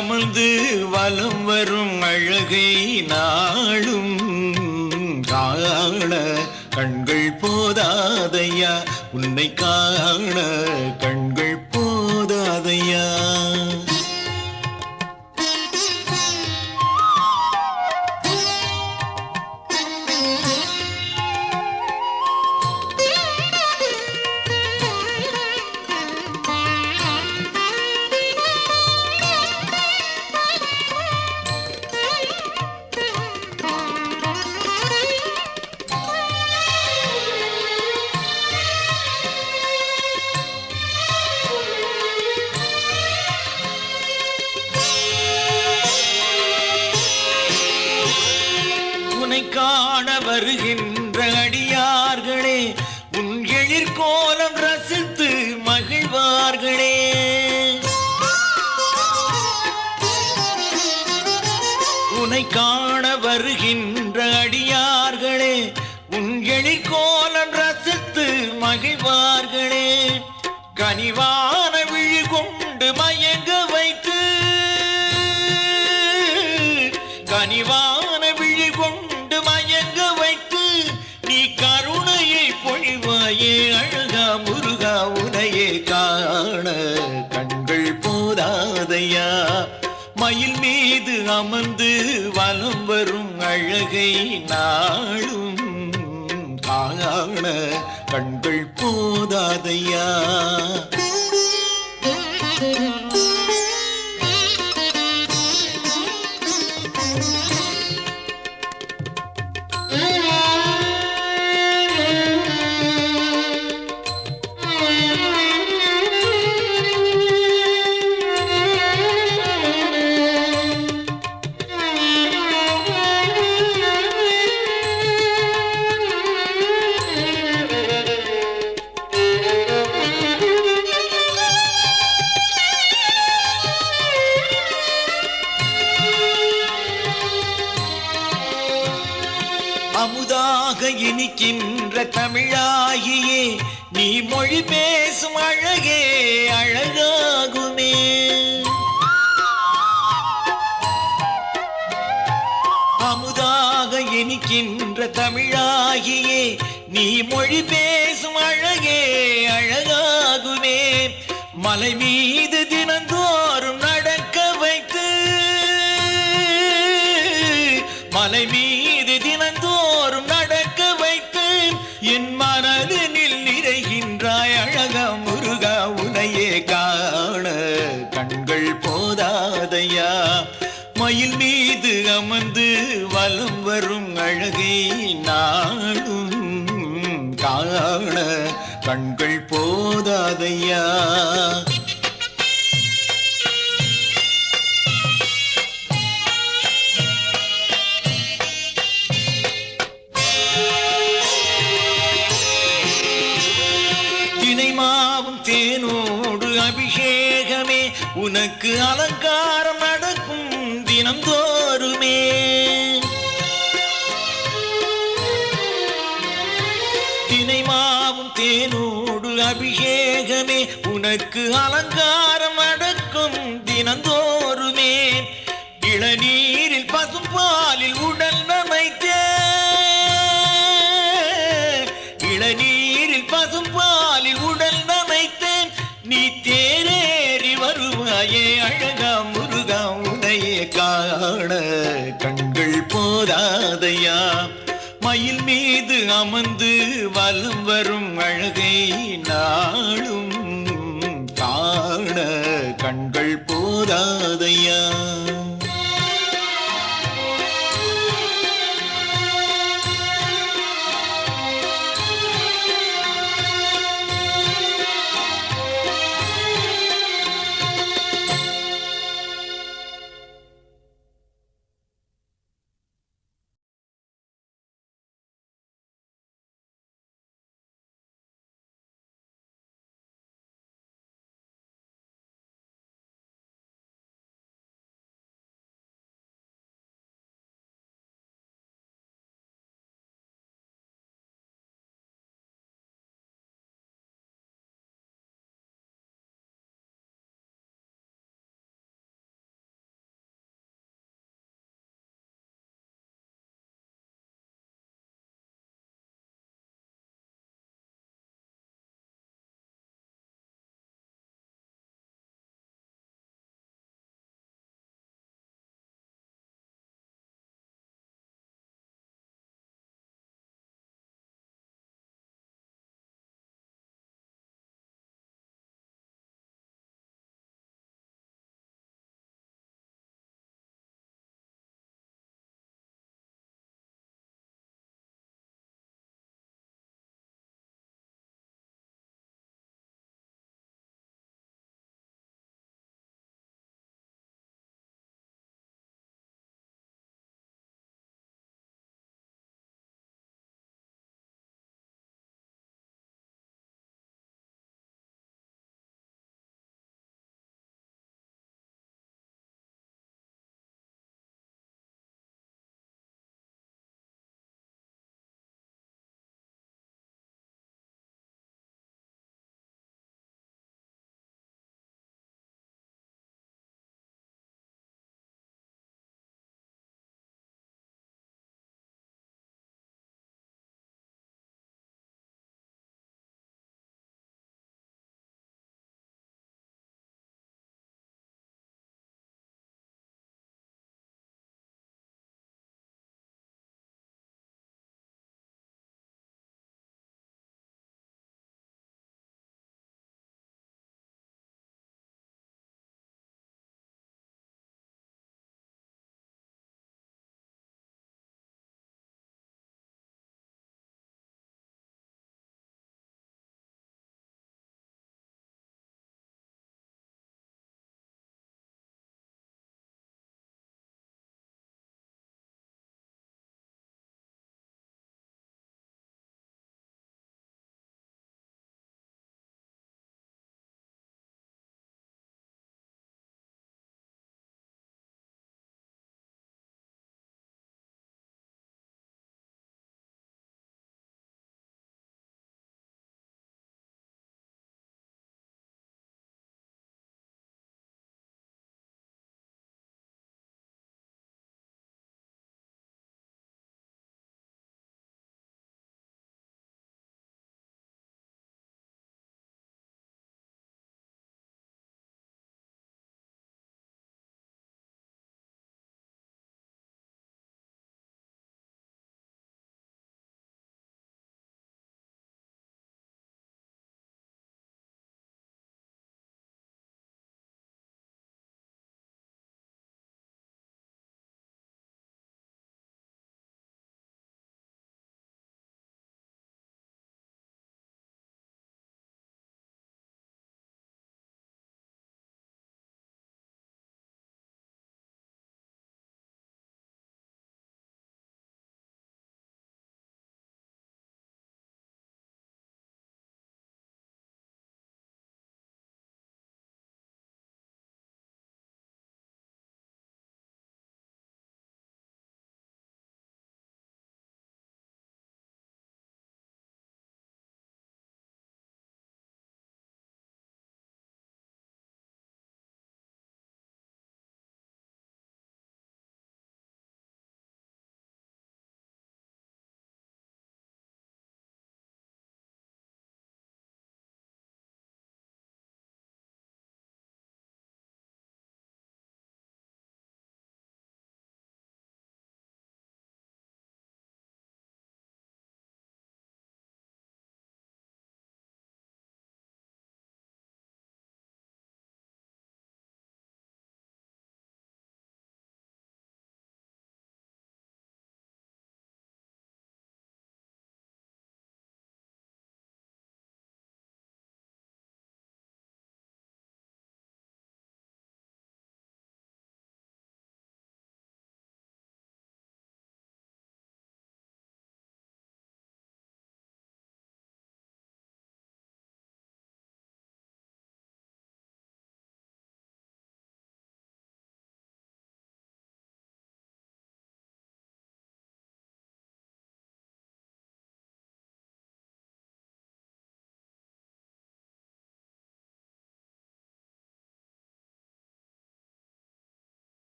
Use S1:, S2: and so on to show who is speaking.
S1: அமர்ந்து வலம் வரும் அழகை நாளும். காண கண்கள் போதாதையா உன்னை காண காண வருகின்ற அடியார்களே உன் எழிர்கோலம் ரசித்து மகிழ்வார்களே. உனை காண வருகின்ற அடியார்களே உன் எழிற்கோலம் ரசித்து மகிழ்வார்களே. கனிவான விழி கொண்டு மயங்க வைத்து காலம் வரும் அழகை நாளும் காண கண்கள் போதாதையா? நீ மொழி பேசும் அழகே அழகாகுமே. அமுதாக இனிக்கின்ற தமிழாகியே நீ மொழி பேசும் அழகே அழகாகுமே. மலை மீது தினந்தோறும் நடக்க வைத்து மலை மீது தினந்தோறும் நடக்க வைத்து என் மனதினில் போதாதையா தேனோடு அபிஷேகமே. உனக்கு அலங்காரம் நடக்கும் தினந்தோ அபிஷேகமே உனக்கு அலங்காரம் அடக்கும் தினந்தோறுமே. இளநீரில் பசும்பாலில் உடல் நமைத்தே. இளநீரில் பசும்பாலில் உடல் நமைத்தேன் நீ தேரேறி வருவாயே அழகா முருகா உனையே காண கண்கள் போதாதையா. மயில் மீது அமர்ந்து வலம் வரும் அழகை நாளும் காண கண்கள் போதாதையா?